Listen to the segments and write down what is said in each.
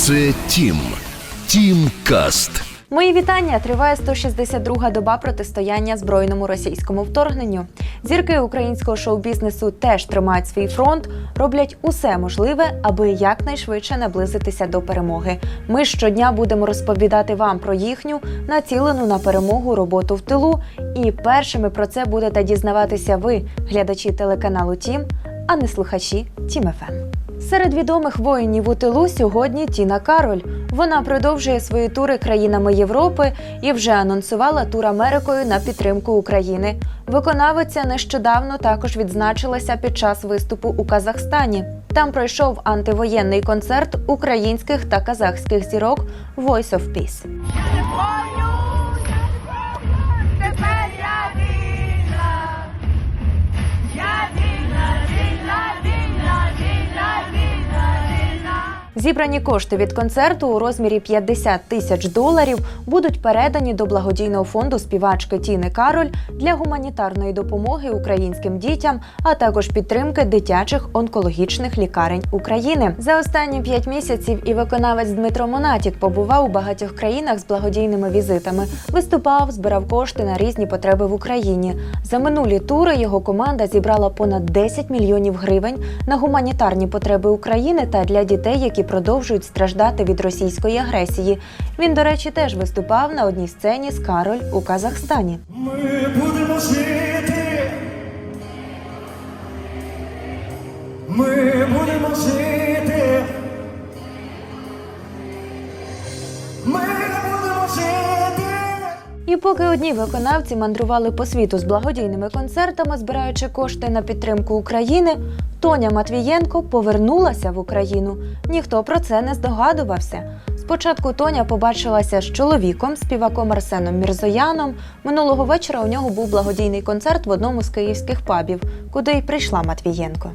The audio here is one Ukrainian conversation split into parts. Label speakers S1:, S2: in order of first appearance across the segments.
S1: Це Тім. Тім Каст.
S2: Мої вітання. Триває 162-га доба протистояння збройному російському вторгненню. Зірки українського шоу-бізнесу теж тримають свій фронт, роблять усе можливе, аби якнайшвидше наблизитися до перемоги. Ми щодня будемо розповідати вам про їхню націлену на перемогу роботу в тилу. І першими про це будете дізнаватися ви, глядачі телеканалу Тім, а не слухачі Тім ФМ. Серед відомих воїнів у тилу сьогодні Тіна Кароль. Вона продовжує свої тури країнами Європи і вже анонсувала тур Америкою на підтримку України. Виконавиця нещодавно також відзначилася під час виступу у Казахстані. Там пройшов антивоєнний концерт українських та казахських зірок Voice of Peace. Зібрані кошти від концерту у розмірі 50 тисяч доларів будуть передані до благодійного фонду співачки Тіни Кароль для гуманітарної допомоги українським дітям, а також підтримки дитячих онкологічних лікарень України. За останні п'ять місяців і виконавець Дмитро Монатік побував у багатьох країнах з благодійними візитами, виступав, збирав кошти на різні потреби в Україні. За минулі тури його команда зібрала понад 10 мільйонів гривень на гуманітарні потреби України та для дітей, які продовжують страждати від російської агресії. Він, до речі, теж виступав на одній сцені з Кароль у Казахстані.
S3: Ми будемо жити. Ми будемо жити.
S2: І поки одні виконавці мандрували по світу з благодійними концертами, збираючи кошти на підтримку України, Тоня Матвієнко повернулася в Україну. Ніхто про це не здогадувався. Спочатку Тоня побачилася з чоловіком, співаком Арсеном Мірзояном. Минулого вечора у нього був благодійний концерт в одному з київських пабів, куди й прийшла Матвієнко.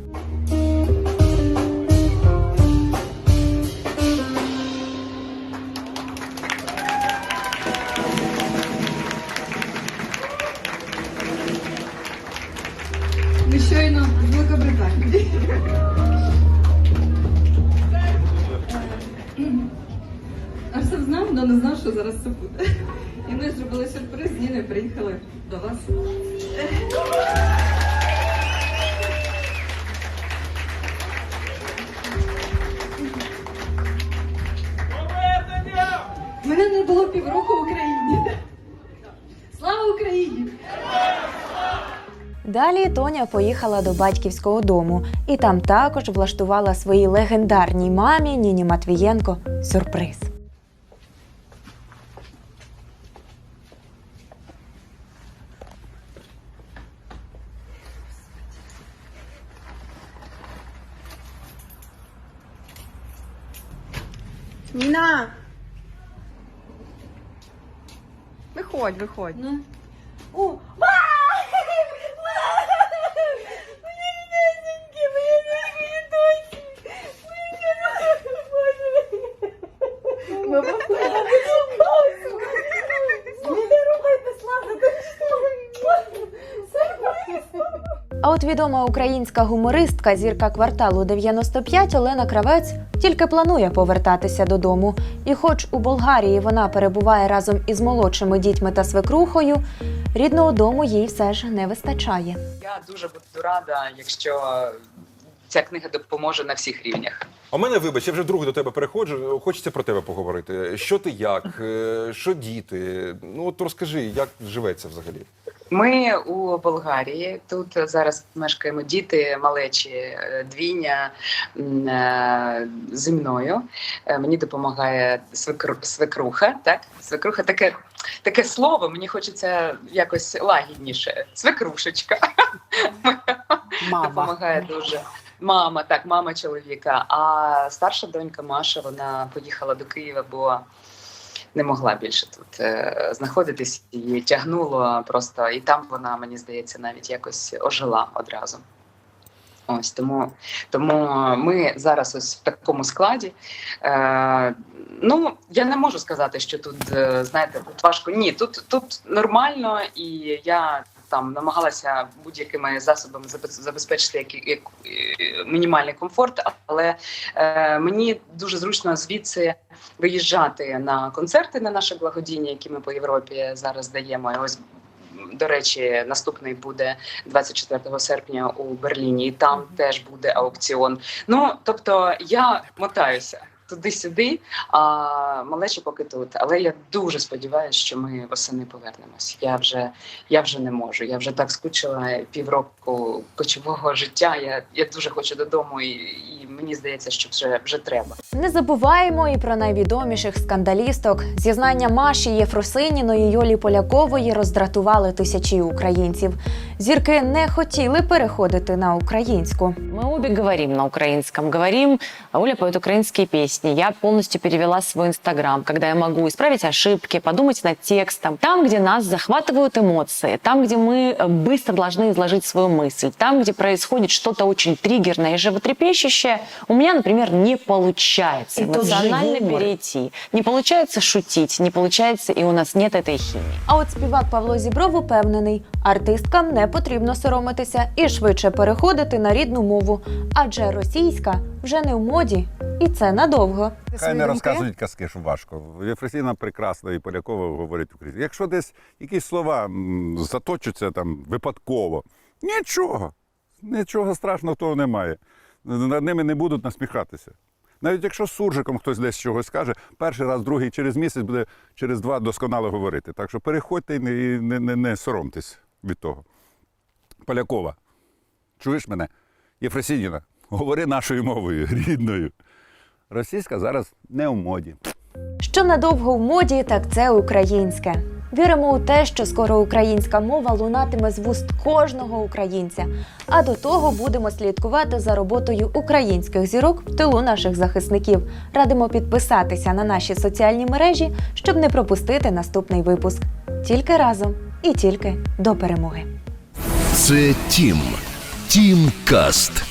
S4: Не знав, що зараз це буде. І ми зробили сюрприз, з приїхали до вас. Мене не було півроку в Україні. Слава Україні!
S2: Далі Тоня поїхала до батьківського дому і там також влаштувала своїй легендарній мамі Ніні Матвієнко сюрприз.
S5: Ніна! Виходь, виходь.
S4: Ну,
S5: О,
S2: А от відома українська гумористка зірка кварталу 95 Олена Кравець тільки планує повертатися додому. І хоч у Болгарії вона перебуває разом із молодшими дітьми та свекрухою, рідного дому їй все ж не вистачає.
S6: Я дуже буду рада, якщо ця книга допоможе на всіх рівнях.
S7: А в мене, вибач, я вже вдруге до тебе переходжу. Хочеться про тебе поговорити. Що ти як? Е, Що діти? Ну от розкажи, як живеться взагалі?
S6: Ми у Болгарії. Тут зараз мешкаємо діти малечі, е, двійня е, зі мною. Е, Мені допомагає свекру, свекруха. Так, свекруха таке, таке слово. Мені хочеться якось лагідніше. Свекрушечка. допомагає дуже. Мама, так, мама чоловіка. А старша донька Маша, вона поїхала до Києва, бо не могла більше тут е, знаходитись. і тягнуло просто, і там вона, мені здається, навіть якось ожила одразу. Ось тому, тому ми зараз ось в такому складі. Е, ну, я не можу сказати, що тут, е, знаєте, тут важко. Ні, тут, тут нормально, і я там намагалася будь-якими засобами забезпечити які, як, е, мінімальний комфорт, але е, мені дуже зручно звідси виїжджати на концерти на наші благодійні, які ми по Європі зараз даємо. І ось до речі, наступний буде 24 серпня у Берліні, і там теж буде аукціон. Ну тобто я мотаюся туди-сюди, а малечі поки тут. Але я дуже сподіваюся, що ми восени повернемось. Я вже я вже не можу. Я вже так скучила півроку кочового життя. Я, я дуже хочу додому, і, і мені здається, що вже, вже треба.
S2: Не забуваємо і про найвідоміших скандалісток. Зізнання Маші Єфросиніної Йолі Полякової роздратували тисячі українців. Зірки не хотіли переходити на українську.
S8: Мы обе говорим на украинском, говорим, а Оля поет украинские песни. Я полностью перевела свой инстаграм, когда я могу исправить ошибки, подумать над текстом. Там, где нас захватывают эмоции, там, где мы э, быстро должны изложить свою мысль, там, где происходит что-то очень триггерное и животрепещущее, у меня, например, не получается
S2: И
S8: эмоционально перейти. Не получается шутить, не получается, и у нас нет этой химии.
S2: А от співак Павло Зібров упевнений, артисткам не потрібно соромитися і швидше переходити на рідну мову, адже російська вже не в моді, і це надовго.
S9: Хай не розказують казки, що важко. Єфросіна прекрасно і Полякова говорить українською. Якщо десь якісь слова заточаться там випадково, нічого. Нічого страшного того немає. Над ними не будуть насміхатися. Навіть якщо суржиком хтось десь чогось скаже, перший раз, другий через місяць буде через два досконало говорити. Так що переходьте і не, не, не, не соромтесь від того. Полякова, чуєш мене? Єфросініна, говори нашою мовою, рідною. Російська зараз не у моді.
S2: Що надовго в моді, так це українське. Віримо у те, що скоро українська мова лунатиме з вуст кожного українця. А до того будемо слідкувати за роботою українських зірок в тилу наших захисників. Радимо підписатися на наші соціальні мережі, щоб не пропустити наступний випуск. Тільки разом і тільки до перемоги.
S1: Це Тім. Тім Каст.